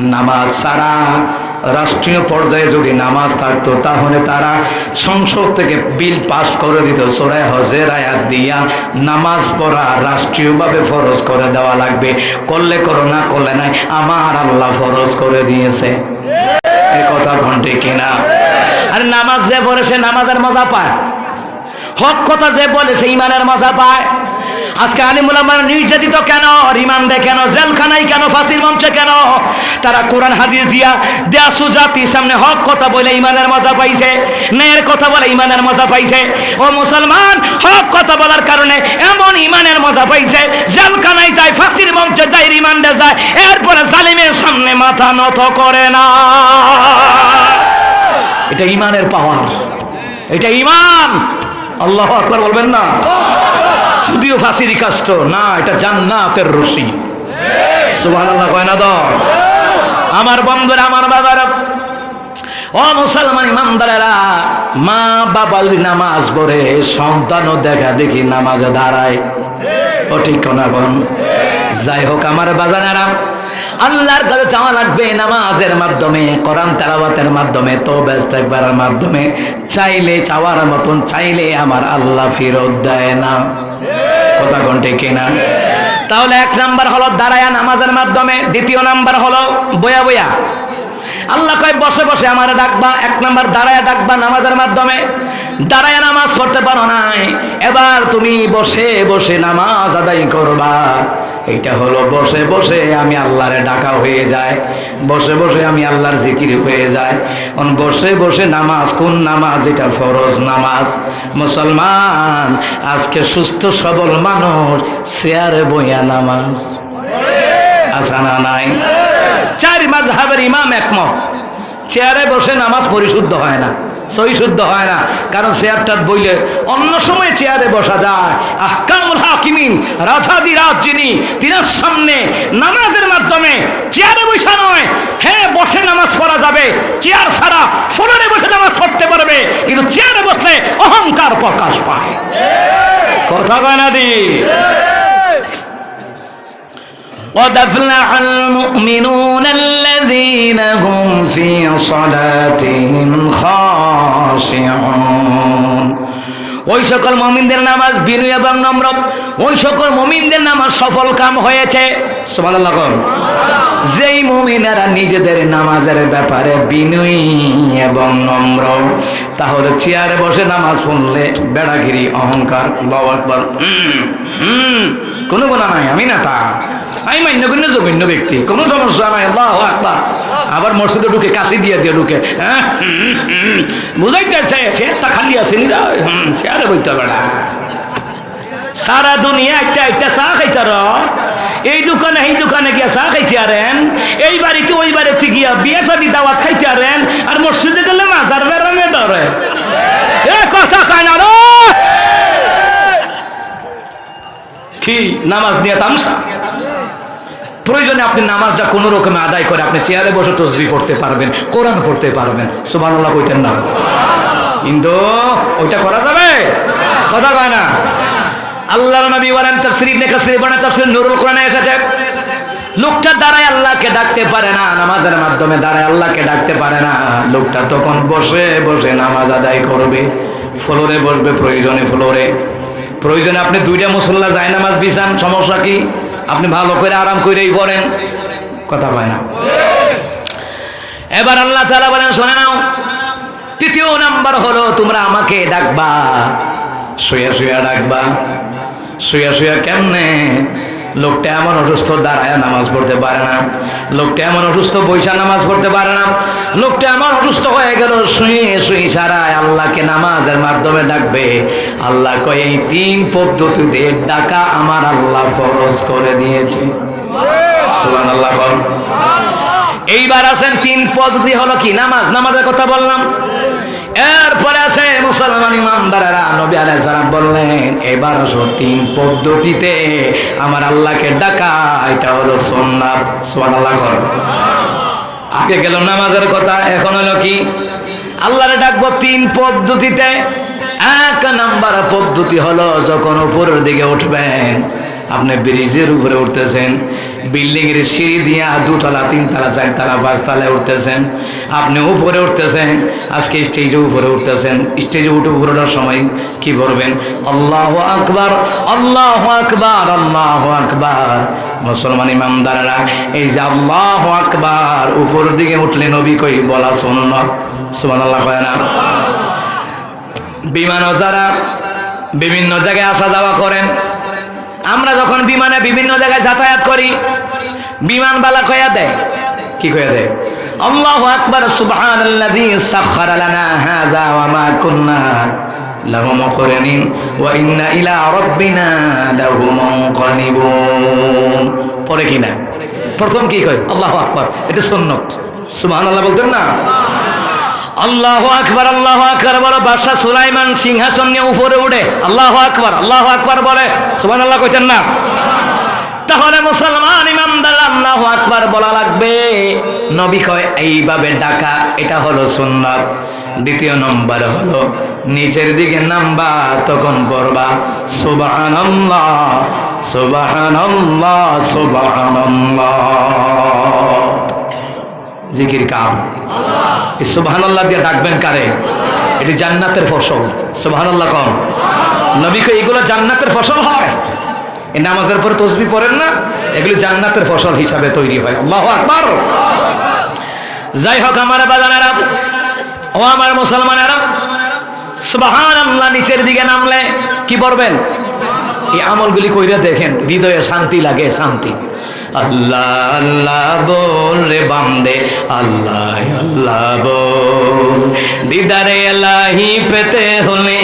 নামাজ ছাড়া রাষ্ট্রীয় পর্যায়ে যদি নামাজ থাকতো, তাহলে তারা সংসদ থেকে বিল পাস করে দিত। সোরায় হজের আয়াত দিয়া নামাজ পড়া রাষ্ট্রীয়ভাবে ফরজ করে দেওয়া লাগবে। করলে করো, না করলে নাই, আমার আল্লাহ ফরজ করে দিয়েছে। কথা ঘন্টে কিনা? আর নামাজ যে পড়ে, সে নামাজের মজা পায়। হক কথা যে বলে সে ইমানের মজা পায়। আজকে আলিমুল আমার নির্যাতিত কেন? রিমান্ডে কেন? জেলখানায় কেন? ফাঁসির মঞ্চে কেন? তারা কোরআন, হাদিস দিয়া দেয়া সুজাতির সামনে হক কথা বলে ইমানের মজা পাইছে, ন্যায়ের কথা বলে ইমানের মজা পাইছে। ও মুসলমান, হক কথা বলার কারণে এমন ইমানের মজা পাইছে, জেলখানায় যায়, ফাঁসির মঞ্চে যায়, রিমান্ডে যায়, এরপরে জালিমের সামনে মাথা নত করে না। এটা ইমানের পাওয়ার। এটা ইমান। আল্লাহ আকবার বলবেন না। যদিও ফাঁসির কাষ্ট না, এটা জান্নাতের রশি। সুবহান আল্লাহ কয় না আমার বন্ধুরা, আমার বাবারা, ও মুসলমান ইমানদারেরা, মা বাবা যদি নামাজ পড়ে সন্তানও দেখা দেখি নামাজে দাঁড়ায়। ও ঠিক না যাই হোক, আমার বাজানেরা আল্লাহর কাছে চাওয়া লাগবে নামাজের মাধ্যমে, কোরআন তেলাওয়াতের মাধ্যমে তো ব্যস্ত একবারের মাধ্যমে। চাইলে চাওয়ার মতন, চাইলে আমার আল্লাহ ফেরত দেয় না। কথা কোনটি কিনা? তাহলে এক নাম্বার হলো দাঁড়ায়া নামাজের মাধ্যমে, দ্বিতীয় নাম্বার হলো বয়া বয়া। আল্লাহ কয়, বসে বসে আমার ডাকবা, এক নাম্বার দাঁড়ায় ডাকবা নামাজের মাধ্যমে। দাঁড়ায় নামাজ পড়তে পারো নাই, এবার তুমি বসে বসে নামাজ আদায় করবা। এটা হলো বসে বসে আমি আল্লাহরে ডাকা হয়ে যায়। বসে বসে আমি আল্লাহর জিকির হয়ে যায়। অন বসে বসে নামাজ, কোন নামাজ? এটা ফরজ নামাজ। মুসলমান, আজকে সুস্থ, সবল মানুষ চেয়ারে বইয়া নামাজ। আসা না নাই? চার মাঝহাবের ইমাম একমত। চেয়ারে বসে নামাজ পরিশুদ্ধ হয় না। সহি শুদ্ধ হয় না। কারণ চেয়ারটার বইলে অন্য সময় চেয়ারে বসা যায়। আহকামুল হাকিমিন, রাজাদি রাজ যিনি, তিনার সামনে নামাজের মাধ্যমে চেয়ারে বসা নয়। হ্যাঁ বসে নামাজ পড়া যাবে। চেয়ার ছাড়া ফোনে বসে নামাজ পড়তে পারবে। কিন্তু চেয়ারে বসলে অহংকার প্রকাশ পায়। কথা কয় না দি। قد أفلح المؤمنون الذين هم في صلاتهم خاشعون ওই সকল মমিনদের নামাজ বিনয় এবং নম্র ওই সকল মমিনদের নামাজ সফল কাম হয়েছে সুবহানাল্লাহ কোন যেই মুমিনেরা নিজেদের নামাজের ব্যাপারে বিনয়ী এবং নম্র তাহলে চেয়ারে বসে নামাজ পড়লে বেড়াগিরি অহংকার আল্লাহু আকবার হুম, হুম, কোনো গুণা নাই আমি না তা আমি মান্যগণ্য জঘন্য ব্যক্তি। কোনো সমস্যা নাই আল্লাহ আকবার। আবার মসজিদে ঢুকে কাশি দিয়ে দিয়ে ঢুকে হ্যাঁ? হুম, হুম, বুঝাইতেছে চেয়ারটা খালি আছে হুম, চেয়ারে বইতে বেড়া সারা দুনিয়া একটা একটা চা খাইতার এই দোকানে এই দোকানে গিয়া চা খাইতে আরেন এই বাড়িতে ওই বাড়িতে গিয়া বিয়ে শাদি দাওয়াত খাইতে আরেন আর মসজিদে গেলে মাজার বেড়ানে ধরে। এ কথা কয় না কি নামাজ নিয়ে তামসা? প্রয়োজনে আপনি নামাজটা কোনো রকমে আদায় করে আপনি চেয়ারে বসে তসবি পড়তে পারবেন, কোরআন পড়তে পারবেন। সুবহানাল্লাহ কইতেন না। কিন্তু ওইটা করা যাবে? কথা কয় না। আল্লাহর নবী বলেন, তাফসীর ইবনে কাসির বলেন, তাফসীর নুরুল কোরআনে এসেছে। লোকটা দাঁড়ায় আল্লাহকে ডাকতে পারে না, নামাজের মাধ্যমে দাঁড়ায় আল্লাহকে ডাকতে পারে না। লোকটা তখন বসে বসে নামাজ আদায় করবে, ফ্লোরে বসবে প্রয়োজনে ফ্লোরে। প্রয়োজনে আপনি দুইটা মুসল্লা যায় নামাজ বিছান, সমস্যা কি? আপনি ভালো করে আরাম করেই পড়েন। কথা হয় না। এবার আল্লাহ তাআলা বলেন, শোনে নাও, তৃতীয় নাম্বার হলো তোমরা আমাকে ডাকবা। শুয়ে শুয়ে ডাকবা। শুয়ে শুয়ে কেমনে? লোকটা এমন অসুস্থ, দাঁড়ায় নামাজ পড়তে পারে না। লোকটা এমন অসুস্থ বৈশা নামাজ পড়তে পারে না। লোকটা এমন অসুস্থ হয়ে গেল, শুয়ে শুয়ে সারায় আল্লাহকে নামাজের মাধ্যমে ডাকবে। আল্লাহ কয়, এই তিন পদ্ধতিতে ডাকা আমার আল্লাহ ফরজ করে দিয়েছে। বল। এইবার আছেন তিন পদ্ধতি হলো কি? নামাজ, নামাজের কথা বললাম। এরপরে আছে মুসলমান ইমানদারেরা, নবী আলাইহিস সালাম বললেন, এবার তিন পদ্ধতিতে আমার আল্লাহকে ডাকা, এটা হলো সুন্নাত। সুবহানাল্লাহ কর। আগে গেল নামাজের কথা, এখন হলো কি? আল্লাহরে ডাকবো তিন পদ্ধতিতে। এক নাম্বার পদ্ধতি হলো যখন উপরের দিকে উঠবেন আপনি ব্রিজের উপরে উঠতেছেন, বিল্ডিং এর সিঁড়ি দিয়া দুতলা, তিনতলা, চারতলা, পাঁচতলায় উঠতেছেন। আপনি উপরে উঠতেছেন, আজকে স্টেজে উপরে উঠতেছেন। স্টেজে উঠে উপরে ওঠার সময় কি বলবেন? আল্লাহ আকবার আল্লাহ আকবার আল্লাহ আকবার। মুসলমান ইমামদাররা এই যে আল্লাহ আকবার, উপরের দিকে উঠলে নবী কই বলা শুনুন সুবহানাল্লাহ কয় না। বিমানও যারা বিভিন্ন জায়গায় আসা যাওয়া করেন আমরা যখন বিমানে বিভিন্ন জায়গায় যাতায়াত করি, বিমান বালা কয়া দেয়। কি কয়া দেয়? আল্লাহ আকবার, সুবহানাল্লাযী সাখখারা লানা হাযা ওয়া মা কুন্না লাহু মুকরিনিন ওয়া ইন্না ইলা রাব্বিনা লাহু মুনকালিবুন পরে কি না? প্রথম কি কয়? আল্লাহু আকবার, এটা সুন্নাত। সুবহানাল্লাহ বলতেন না? আল্লাহ আকবার আল্লাহ আকবার বলে বাদশাহ সুলাইমান সিংহাসন নিয়ে উপরে উঠে, আল্লাহ আকবার আল্লাহ আকবার বলে সুবান আল্লাহ কইতেন না? তাহলে মুসলমান ইমামদার আল্লাহ আকবার বলা লাগবে, নবী কয়, এইভাবে ডাকা, এটা হলো সুন্নাত। দ্বিতীয় নম্বর হলো, নিচের দিকে নামবা, তখন পড়বা, সুবহানাল্লাহ সুবহানাল্লাহ সুবহানাল্লাহ। জিকির কাম। এই সুবহানাল্লাহ দিয়ে ডাকবেন কারে? এটি জান্নাতের ফসল। সুবহানাল্লাহ কম। নবীকে এগুলো জান্নাতের ফসল হয়? এই নামাজের পরে তসবি পড়েন না? এগুলো জান্নাতের ফসল হিসাবে তৈরি হয়। আল্লাহু আকবার। যাই হোক, আমার বাজানেরা, ও আমার মুসলমানেরা, সুবহানাল্লাহ নিচের দিকে নামলে কি পড়বেন? এই আমলগুলি কইরা দেখেন, হৃদয়ে শান্তি লাগে, শান্তি। আল্লাহ আল্লাহ বল রে বান্দে, আল্লাহ আল্লাহ বল। দিদারে আল্লাহি পেতে হলে,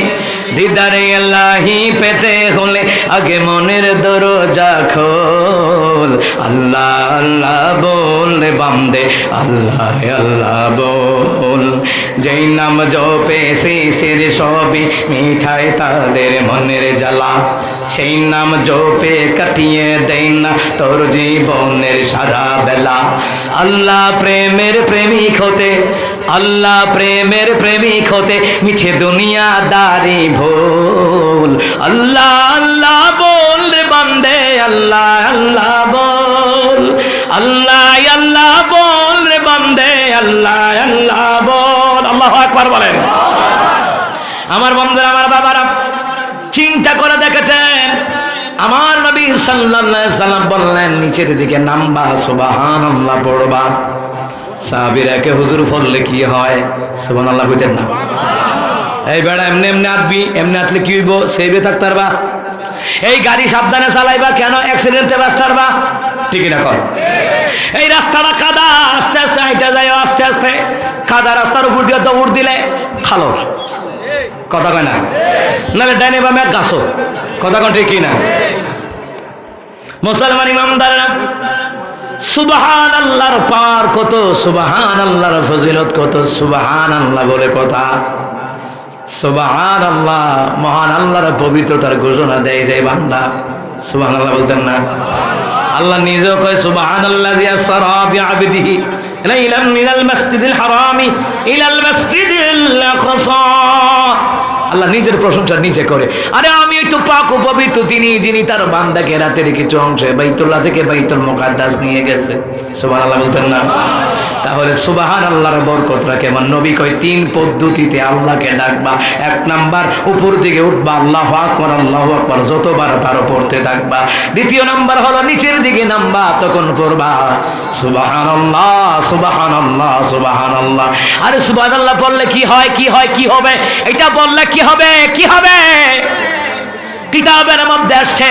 দিদারে আল্লাহি পেতে হলে, আগে মনের দরজা খোল। আল্লাহ আল্লাহ বল রে বান্দে, আল্লাহ আল্লাহ বল। যেই নাম জপে সৃষ্টির সবই মিঠাই তাদের মনের জ্বালা। সেই নাম জোপে কাটিয়ে দেই না তোর জীবনের সারা বেলা। আল্লাহ প্রেমের প্রেমিক হতে, আল্লাহ প্রেমের প্রেমিক হতে মিছে দুনিয়া দারি ভোল। আল্লাহ আল্লাহ বল রে বান্দে, আল্লাহ আল্লাহ বল। আল্লাহ আল্লাহ বল রে বান্দে, আল্লাহ আল্লাহ বল। আল্লাহ একবার বলেন। আমার বন্ধুরা, আমার বাবারা চিন্তা করে দেখেছেন? আমার নবী সাল্লাম বললেন, নিচের দিকে নামবা, সুবহানাল্লাহ পড়বা। সাহাবীরাকে হুজুর পড়লে কি হয়? সুবহানাল্লাহ কইতেন না। এই বেড়া এমনি এমনি আটবি এমনি আটলে কি হইব? সেবে থাকতে পারবা। এই গাড়ি সাবধানে চালাইবা, কেন অ্যাক্সিডেন্টে বা ঠিক না কর এই রাস্তাটা কাদা, আস্তে আস্তে হাইটা যায় আস্তে আস্তে। কাদা রাস্তার উপর দিয়ে দৌড় দিলে, খালো। কথা কয় না? নাহলে ডাইনে বামে গাছো। কথা কন ঠিক না মুসলমান ইমামদাররা সুবাহান আল্লাহর কত সুবাহান আল্লাহর ফজিলত কত সুবাহান আল্লাহ বলে কথা। সুবাহান আল্লাহ মহান আল্লাহর পবিত্রতার ঘোষণা দেয় যায় বান্দা। সুবাহান আল্লাহ বলতেন না। আল্লাহ নিজেও কয় সুবাহান আল্লাহ দিয়া মিনাল হারামি, ইলাল আকসা। আল্লাহ নিজের প্রশংসা নিজে করে। আরে আমি একটু পাক পবিত্র তিনি, যিনি তার বান্দাকে রাতের কিছু অংশে বাইতুল্লাহ থেকে বাইতুল মোকাদ্দাস নিয়ে গেছে। সুবহানাল্লাহ বলতেন না। তাহলে সুবাহান আল্লাহর বরকতরা কেমন নবী কয়, তিন পদ্ধতিতে আল্লাহকে ডাকবা। এক নাম্বার, উপর দিকে উঠবা, আল্লাহ আকবার আল্লাহ আকবার, যতবার পারো পড়তে থাকবা। দ্বিতীয় নাম্বার হলো নিচের দিকে নামবা, তখন পড়বা সুবাহান আল্লাহ সুবাহান আল্লাহ সুবাহান আল্লাহ আরে সুবাহান আল্লাহ পড়লে কি হয় কি হয়, কি হবে? এটা বললে কি হবে কি হবে? কিতাবের মধ্যে আসছে।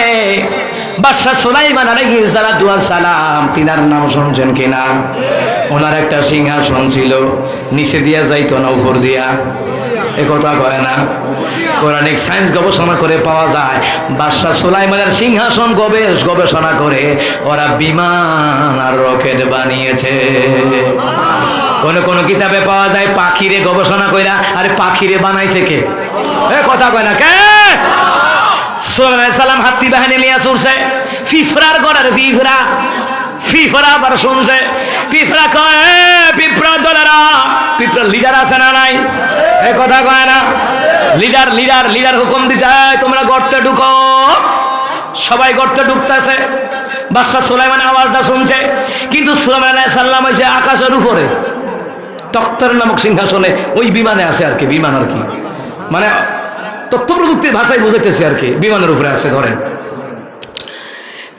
বাদশাহ সুলাইমান আলাইহিস সালাতু সালাম, তিনার নাম শুনছেন কিনা? ওনার একটা সিংহাসন ছিল, নিচে দিয়া যাইতো না, উপর দিয়া। এ কথা কয় না কোরআনিক সায়েন্স গবেষণা করে পাওয়া যায়, বাদশাহ সুলাইমানের সিংহাসন গবেষ গবেষণা করে ওরা বিমান আর রকেট বানিয়েছে। কোন কোন কিতাবে পাওয়া যায়, পাখিরে গবেষণা কইরা, আরে পাখিরে বানাইছে কে? কথা কয় না, কে? সালাম হাতি বাহিনী নিয়ে চলছে ফিফরার গড়ার ফিফরা। ফিফরা আবার শুনছে। পিঁপড়া কয় "এ, পিঁপড়া দলেরা পিঁপড়ার লিডার আছে না নাই? এ কথা কয় না। লিডার লিডার লিডার হুকুম দিতে "এই, তোমরা গর্তে ঢুকো। সবাই গর্তে ঢুকতেছে। বাদশাহ সুলাইমান আওয়াজটা শুনছে। কিন্তু সুলাইমান সাল্লাম এসে আকাশের উপরে। তক্তর নামক সিংহাসনে ওই বিমানে আছে আর কি বিমান আর কি। মানে তথ্য প্রযুক্তির ভাষায় বুঝাইতেছে আর কি, বিমানের উপরে আছে, ধরেন।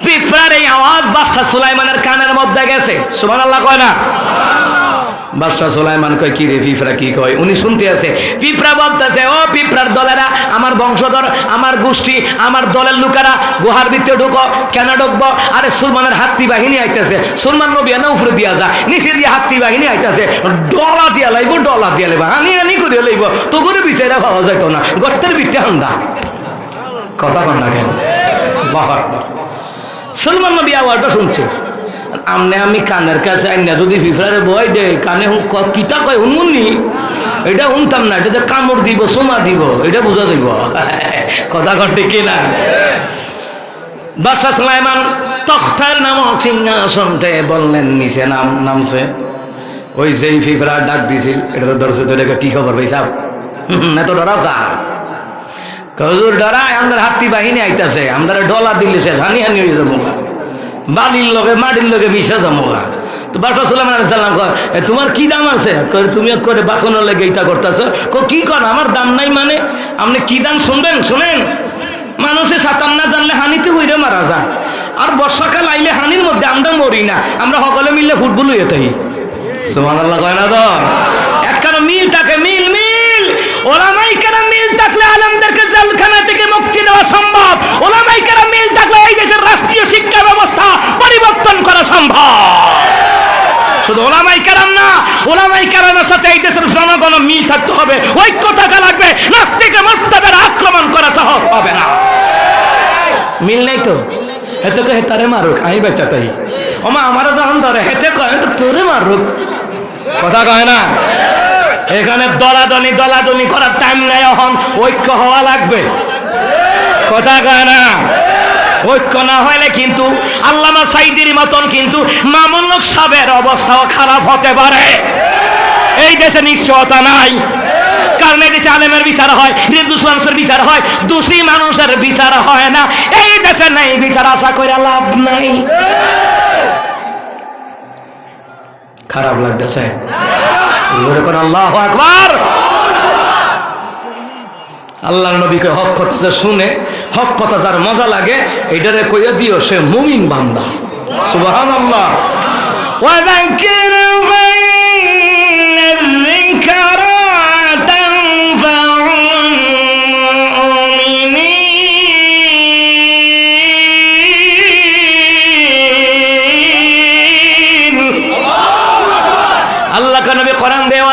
পিঁপড়ার এই আওয়াজ বাদশাহ সুলাইমানের কানের মধ্যে গেছে। সুমান আল্লাহ কয় না? বাদশাহ সুলাইমান কয়, কি রে পিঁপড়া, কি কয়? উনি শুনতে আছে। পিঁপড়া বলতেছে, ও পিঁপড়ার দলেরা, আমার বংশধর, আমার গোষ্ঠী, আমার দলের লোকেরা, গুহার ভিতরে ঢুকো, কেন ঢুকবো? আরে সুলমানের হাত্তি বাহিনী আইতেছে। সুলমান নবী না উপরে দিয়া যা নিচে দিয়ে হাত্তি বাহিনী আইতেছে। ডলা দিয়া লাইব, ডলা দিয়া লাইব আনি আনি করে লাইব। তো করে বিচারা পাওয়া যাইতো না। গর্তের ভিতরে হান্দা। কথা কন না কেন? সলমান নবী আওয়াজটা শুনছে। আমনে আমি কানের কাছে আইনা যদি ফিফরারে বয় দে, কানে হুঁ ক- কিতা কয় শুনুননি এটা শুনতাম না, এটা কামড় দিব, সোমা দিব, এটা বোঝা যাইব। কথা কটে কি না? বাদশাহ সুলাইমান তখতার নামক সিংহাসনতে বললেন, নিচে নাম, নামছে। ওই যেই ফিফরা ডাক দিছিল, এটা তো এটাকে কি খবর ভাই সাহ এত ডরাও কা কজুর ডরায়, আমাদের হাতি বাহিনী আইতাছে, আমাদের ডলা দিলে সে হানি হানি হয়ে যাব। বালির লগে, মাটির লগে মিশে তো বাসা সাল্লাম সাল্লাম কয় তোমার কি দাম আছে? তুমি করে বাসনের লেগে ইটা করতেছো। কো কর আমার দাম নাই মানে? আপনি কি দাম শুনবেন, শুনেন। মানুষে সাঁতার না জানলে হানিতে হইরে মারা যায়। আর বর্ষাকাল আইলে হানির মধ্যে আমরা মরি না। আমরা সকলে মিললে ফুটবল হইয়ে থাকি। সুমান আল্লাহ কয় না তো? একখানা মিল থাকে মিল মিল ওলামাই কেনা মিল থাকলে আলমদেরকে জেলখানা থেকে মুক্তি দেওয়া সম্ভব। ওলামাই কেনা মিল থাকলে এই দেশের রাষ্ট্রীয় শিক্ষা ব্যবস্থা পরিবর্তন করা সম্ভব। শুধু ওলামাই কেরাম না ওলামাই কেরামের সাথে এই দেশের জনগণ মিল থাকতে হবে। ঐক্য থাকা লাগবে, নাস্তিকে মোর্তাদের আক্রমণ করা সহজ হবে না। মিল নেই তো? হেতে কে হেতারে মারুক আমি বেচা তাই। ওমা আমারও যখন ধরে, হেতে কয় তোরে মারুক। কথা কয় না? এখানে দলাদলি দলাদলি করার টাইম নাই এখন। ঐক্য হওয়া লাগবে। কথা না? ঐক্য না হলে কিন্তু আল্লামা সাইদির মতন কিন্তু মামুনুক সাহেবের অবস্থাও খারাপ হতে পারে। এই দেশে নিশ্চয়তা নাই। কারণ দেশে আলেমের বিচার হয় নির্দোষ মানুষের বিচার হয়, দোষী মানুষের বিচার হয় না। এই দেশে নেই বিচার, আশা করে লাভ নাই। খারাপ লাগতেছে। আল্লাহ আকবার। আল্লাহ নবীকে হক কথা যে শুনে, হক কথা যার মজা লাগে, এটারে কইয়া দিও সে মুমিন বান্দা। সুবাহ আল্লাহ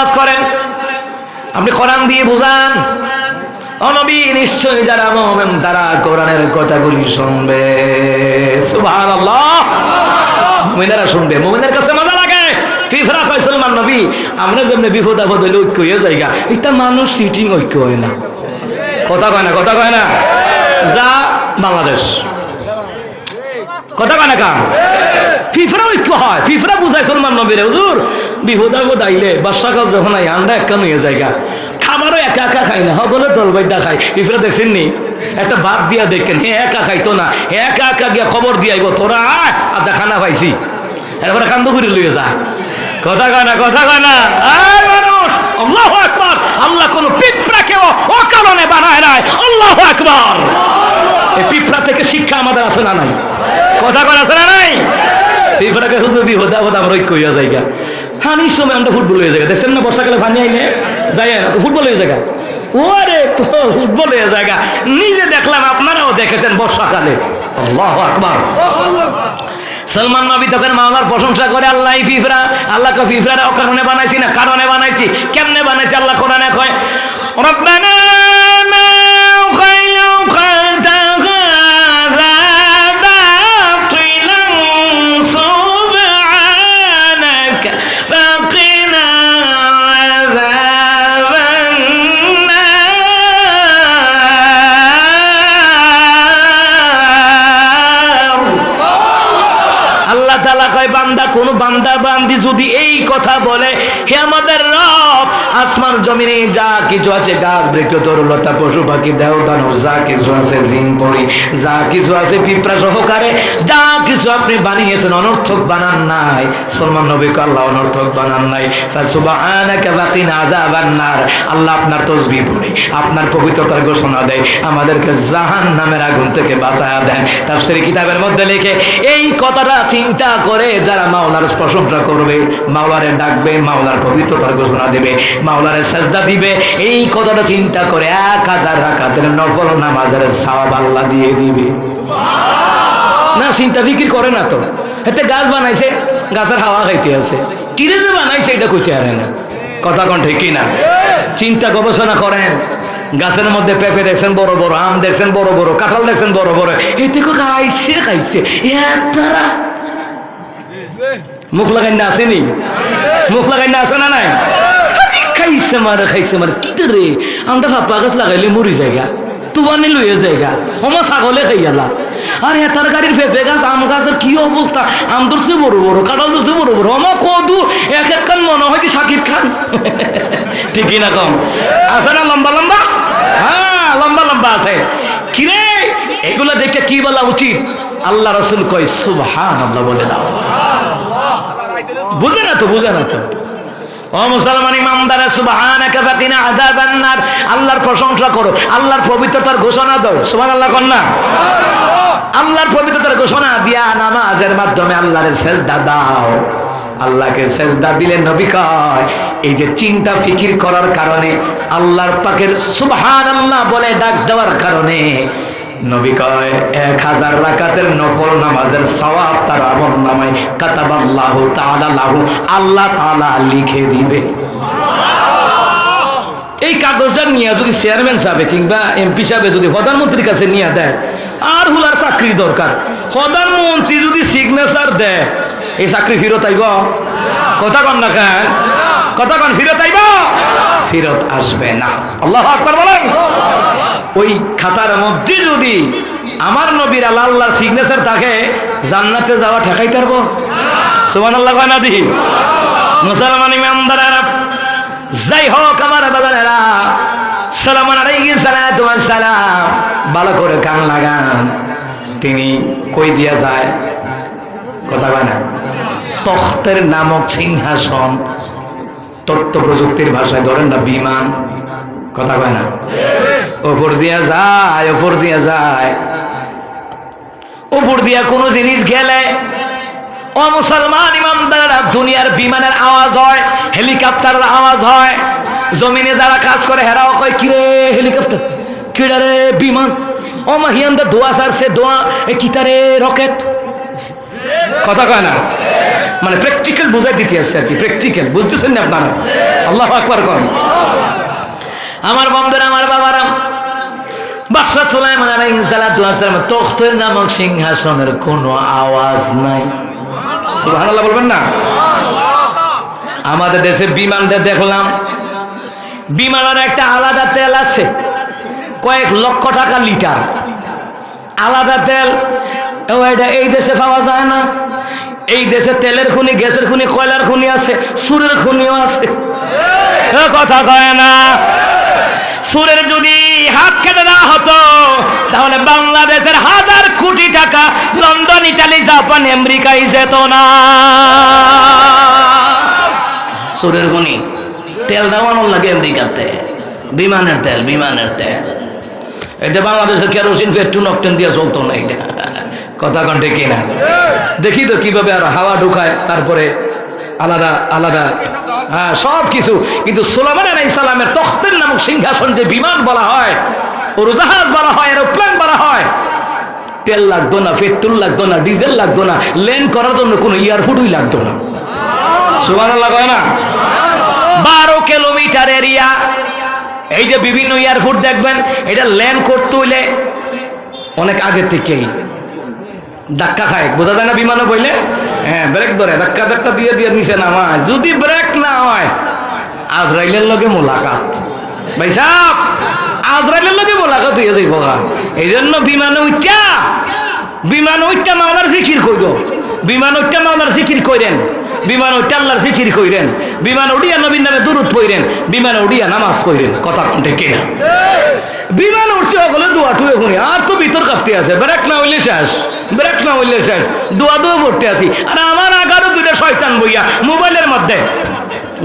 ওয়াজ করেন। আপনি কোরআন দিয়ে বুঝান। অনবী নিশ্চয়ই যারা মোমেন, তারা কোরআনের কথাগুলি শুনবে। সুবহানাল্লাহ। মুমিনেরা শুনবে। মুমিনের কাছে মজা লাগে। কয় সলমান নবী, আমরা যেমনি বিপদ আপদ হইলে ঐক্য হয়ে এটা মানুষ সিটিং ঐক্য হয় না। কথা কয় না, কথা কয় না। যা বাংলাদেশ। কথা কয় না কাম ফিফরা ঐক্য হয়। ফিফরা বুঝায় সলমান নবীরে, হুজুর। বিপদ আপদ আইলে বর্ষাকাল যখন আই আমরা একটা নিয়ে জায়গা খাবারও একা একা খাই না সকলে তলবাইদা খাই ফিফরা দেখছেন নি? একটা ভাত দিয়া দেখেন হে একা খাইতো না একা একা গিয়া খবর দিয়ে আইব তোরা আয়, আধা খানা পাইছি। এরপরে কান্দ করে লইয়ে যা। কথা কয় না কথা কয় না। আয় মানুষ আল্লাহ আকবার। আল্লাহ কোন পিঁপড়াকেও অকারণে বানায় নাই। আল্লাহ আকবার। এই পিঁপড়া থেকে শিক্ষা আমাদের আছে না নাই? কথা কয় আছে না নাই? ঐক্য হইয়া হানির সময় আমরা ফুটবল হয়ে দেখছেন না বর্ষাকালে আইলে ফুটবল হয়ে ফুটবল হয়ে নিজে দেখলাম, আপনারাও দেখেছেন বর্ষাকালে আল্লাহ আকবার। সলমান নবী তখন মাওলার প্রশংসা করে, আল্লাহ ফিফরা আল্লাহকে ফিফরার অকারণে বানাইছি না কারণে বানাইছি? কেমনে বানাইছি আল্লাহ কোরআনে কয়, রব্বানা মা হাযা তালা কয় বান্দা কোন বান্দা বান্দি যদি এই কথা বলে হে আমাদের রব আসমান জমিনে যা কিছু আছে, গাছ, বৃক্ষ তরুলতা পশু, পাখি, দেহ যা কিছু আছে জিন, পরি, যা কিছু আছে পিঁপড়া সহকারে, যা কিছু আপনি বানিয়েছেন, অনর্থক বানান নাই। সলমান নবীকে আল্লাহ অনর্থক বানান নাই। আল্লাহ আপনার তসবিহ পড়ে, আপনার পবিত্রতার ঘোষণা দেয়, আমাদেরকে জাহান নামের আগুন থেকে দেন। কিতাবের মধ্যে লিখে, এই কথাটা চিন্তা করে যারা মাওলার প্রশংসা করবে, মাওলারে ডাকবে, মাওলার পবিত্রতার ঘোষণা দেবে। মাওলারে সেজদা দিবে, এই কথাটা চিন্তা করে এক হাজার রাকাতের নফল নামাজের সওয়াব আল্লাহ দিয়ে দিবে। না, চিন্তা ফিকির করে না তো। এতে গাছ বানাইছে, গাছের হাওয়া খাইতে আছে। কিরে যে বানাইছে এটা কইতে পারে না। কথা কোন ঠিক না চিন্তা গবেষণা করেন। গাছের মধ্যে পেঁপে দেখছেন বড় বড়, আম দেখছেন বড় বড়, কাঁঠাল দেখছেন বড় বড়। এতে খাইছে খাইছে। তারা মুখ লাগাই না আসেনি মুখ লাগাই না আছে না নাই? খাইছে মারে খাইছে মারে। কি রে? আমরা ভাপা গাছ লাগাইলে মরি জায়গা তুবানি লইয়ে জায়গা হমা ছাগলে খাইয়ালা আর হেতার গাড়ির ফেফে গাছ, আম গাছের কি অবস্থা আম ধরছে বড় বড় কাঁঠাল ধরছে বড় বড়। হমা কদু, এক এক কান মনে হয় কি শাকির খান? ঠিকই না কম। আছে না লম্বা লম্বা? হ্যাঁ লম্বা লম্বা আছে। কিরে এগুলো দেখে কি বলা উচিত? আল্লাহ রসুল কয় সুবহান আল্লাহ বলে দাও। বুঝে না তো, বুঝে না তো। মুসলমান আল্লাহর প্রশংসা করো। আল্লাহর পবিত্রতার ঘোষণা দাও। সুবহানাল্লাহ কন্না আল্লাহর পবিত্রতার ঘোষণা দিয়া নামাজের মাধ্যমে আল্লাহর সেজদা দাও। আল্লাহকে সেজদা দিলে নবী কয়, এই যে চিন্তা ফিকির করার কারণে, আল্লাহর পাকের সুবহানাল্লাহ বলে ডাক দেওয়ার কারণে নবী কয়, এক হাজার রাকাতের নফল নামাজের সওয়াব তার আমল নামায়। কাতাবাল্লাহু তাআলা লাহু, আল্লাহ তাআলা লিখে দিবে। এই কাগজটা নিয়ে যদি চেয়ারম্যান সাহেব কিংবা এমপি সাহেব যদি প্রধানমন্ত্রীর কাছে নিয়ে দেয়, আর হুলার চাকরি দরকার। প্রধানমন্ত্রী যদি সিগনেচার দেয়, এই চাকরি ফেরত আইব? কথা কন না কেন? কথা কন, ফেরত আইব? ফেরত আসবে না। আল্লাহ আকবার বলেন। ওই খাতার মধ্যে যদি আমার নবীর আল্লাহ আল্লাহর সিগনেচার থাকে, জান্নাতে যাওয়া ঠেকাই পারব? সুমান আল্লাহ না মুসলমান যাই হোক আমার সালাম সালাতু সালাম। ভালো করে কান লাগান। তিনি কই দিয়া যায়? কথা নামক সিংহাসন তথ্য প্রযুক্তির ভাষায় ধরেন না, বিমান। কথা কয় না? ওপর দিয়া যায়, ওপর দিয়া যায়। উপর দিয়া কোনো জিনিস গেলে ও মুসলমান ইমানদারেরা দুনিয়ার বিমানের আওয়াজ হয়, হেলিকপ্টারের আওয়াজ হয়। জমিনে যারা কাজ করে, হেরাও কয়, কিরে হেলিকপ্টার? কিরে রে বিমান? ও মাহিয়ান্দা, দোয়া সারছে দোয়া, এ কিতারে রকেট? কথা কয় না? মানে প্র্যাকটিক্যাল বোঝাই দিতে আসছে আর কি প্র্যাকটিক্যাল বুঝতেছেন না আপনারা? আল্লাহ আকবার করেন। আমার বন্ধুরা, আমার বাবারা, বাদশাহ সুলাইমান আলাইহিস সালাতু ওয়াসসালাম তখতের নামক সিংহাসনের কোনো আওয়াজ নাই। সুবহানাল্লাহ বলবেন না? আমাদের দেশে বিমানটা দেখলাম। বিমানের একটা আলাদা তেল আছে, কয়েক লক্ষ টাকা লিটার। আলাদা তেল এটা এই দেশে পাওয়া যায় না। এই দেশে তেলের খুনি, গ্যাসের খুনি, কয়লার খুনি আছে, সুরের খুনিও আছে। কথা কয় না। সুরের যদি হাত কেটে দেওয়া হতো, তাহলে বাংলাদেশের হাজার কোটি টাকা লন্ডন, ইটালি, জাপান, আমেরিকায় যেত না। সুরের গুণি তেল দেওয়ানোর লাগে আমেরিকাতে। বিমানের তেল বিমানের তেল। এটা বাংলাদেশের কেরোসিন, পেট্রোল, অক্টেন দিয়ে চলতো না এটা। কথা কণ্ঠে কিনা? দেখি তো কীভাবে আর হাওয়া ঢুকায়, তারপরে আলাদা আলাদা হ্যাঁ সব কিছু কিন্তু সোলামান আলাই ইসলামের তখ্তের নামক সিংহাসন যে বিমান বলা হয় উড়োজাহাজ বলা হয়, এরোপ্লেন বলা হয়, তেল লাগতো না, পেট্রোল লাগতো না, ডিজেল লাগতো না ল্যান্ড করার জন্য কোনো এয়ারফুটই লাগতো না। সুমান লাগায় না? বারো কিলোমিটার এরিয়া। এই যে বিভিন্ন এয়ারফোর্ট দেখবেন, এটা ল্যান্ড করতে হইলে অনেক আগে থেকেই ধাক্কা খায়। বোঝা যায় না বিমানে বইলে? হ্যাঁ ব্রেক ধরে, ধাক্কা ধাক্কা দিয়ে দিয়ে নিচে নামায়। যদি ব্রেক না হয়, আজরাইলের লগে মোলাকাত। ভাই সাহ আজরাইলের লগে মোলাকাত হয়ে যাইব। এই জন্য বিমানে উঠা বিমানে উঠা মাওলার জিকির কইব বিমান উঠা মাওলার জিকির কইরেন। বিমান ওইটা আল্লাহর জিকির কইরেন। বিমান উড়িয়া নবীন নামে দুরুদ পইরেন। বিমান উড়িয়া নামাজ পইরেন। কথা কোনটা কিনা? বিমান উঠছে ওগুলো দোয়া টুয়ে শুনি আর তো ভিতর কাঁপতে আছে। ব্রেক না হইলে শেষ। ব্রেক না হইলে শেষ। দোয়া দোয়া পড়তে আছি। আর আমার আগারও দুইটা শয়তান বইয়া মোবাইলের মধ্যে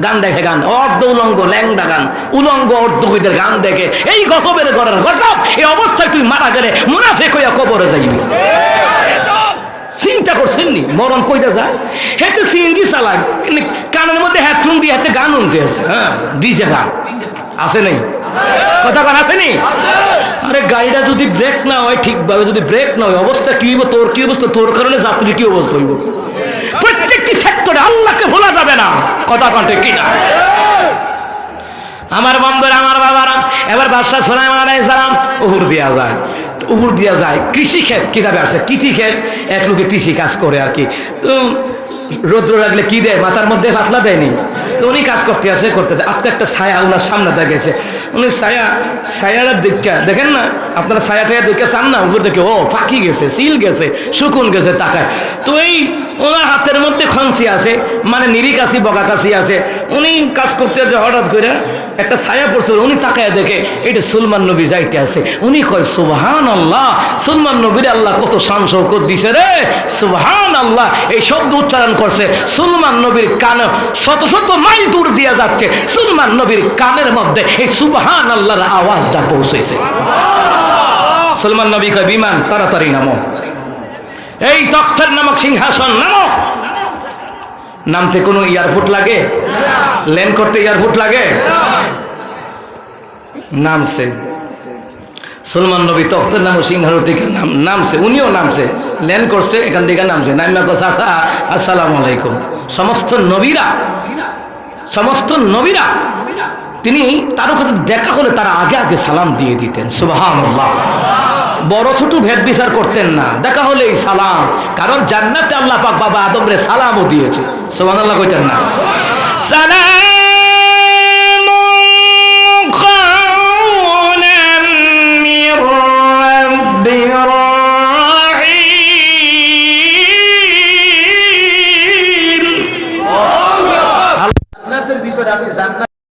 গান দেখে গান। অর্ধ উলঙ্গ, ল্যাংডা গান। উলঙ্গ, অর্ধ কইদের গান দেখে। এই গসবের ঘরের গসব এই অবস্থায় তুই মারা গেলে মুনাফেক হইয়া কবরে যাইবি। চিন্তা করছেন নি? মরণ কইতে যায়। হেতে সিএনজি চালাক। কানের মধ্যে হেডফোন দিয়ে হাতে গান উনতে আছে। হ্যাঁ ডিজে গান। আছে নেই? কথা গান আছে নি? আরে গাড়িটা যদি ব্রেক না হয়, ঠিকভাবে যদি ব্রেক না হয়, অবস্থা কি হইব, তোর কি অবস্থা? তোর কারণে যাত্রী কি অবস্থা হইব? প্রত্যেকটি সেক্টরে আল্লাহকে ভোলা যাবে না। কথা কণ্ঠে কি না আমার বন্ধুরা, আমার বাবারা, এবার বাদশাহ সোলাইমান আলাইহিস সালাম উহুর দিয়া যায়। উহুর দিয়া যায়, কৃষি ক্ষেত কিতাবে আসছে কৃষি ক্ষেত, এক লোকে কৃষি কাজ করে আর কি। তো রৌদ্র লাগলে কি দেয়? মাথার মধ্যে পাতলা দেয়নি। তো উনি কাজ করতে আছে করতে আছে আজকে একটা ছায়া ওনার সামনে দেখেছে উনি ছায়া ছায়াটা দেখা দেখেন না? আপনারা ছায়া টায়া দেখে চান না? উপর দেখে, ও, পাখি গেছে, সিল গেছে, শুকুন গেছে তাকায়। তো এই ওনার হাতের মধ্যে খঞ্চি আছে মানে নিরিকাশি বকাকাশি আছে। উনি কাজ করতে আছে হঠাৎ করে একটা ছায়া পড়ছিল উনি তাকায় দেখে এটা সুলমান নবী যাইতে আছে। উনি কয় সুবহান আল্লাহ সুলমান নবীর আল্লাহ কত শান শৌকত দিছে রে সুবহান আল্লাহ এই শব্দ উচ্চারণ করছে সুলমান নবীর কান শত শত মাইল দূর দিয়ে যাচ্ছে। সুলমান নবীর কানের মধ্যে এই সুবহান আল্লাহর আওয়াজটা পৌঁছেছে। সুলমান নবী কয় বিমান তাড়াতাড়ি নামো। এই তখ্তের নামক সিংহাসন, নামো। নামতে কোনো এয়ারপোর্ট লাগে? ল্যান্ড করতে এয়ারপোর্ট লাগে? নামছে। সলমান নবী তখ্তের নাম সিংহার থেকে নাম, নামছে। উনিও নামছে। ল্যান্ড করছে, এখান থেকে নামছে। নাইমা কথা আসসালামু আলাইকুম। সমস্ত নবীরা সমস্ত নবীরা, তিনি তার দেখা হলে তারা আগে আগে সালাম দিয়ে দিতেন। সুবাহান বড় ছোট ভেদ বিচার করতেন না। দেখা হলে এই সালাম। কারণ জান্নাতে আল্লাহ পাক বাবা আদমরে সালামও দিয়েছে। সোমান আল্লাহ কইতেন না। সালাম قولا من رب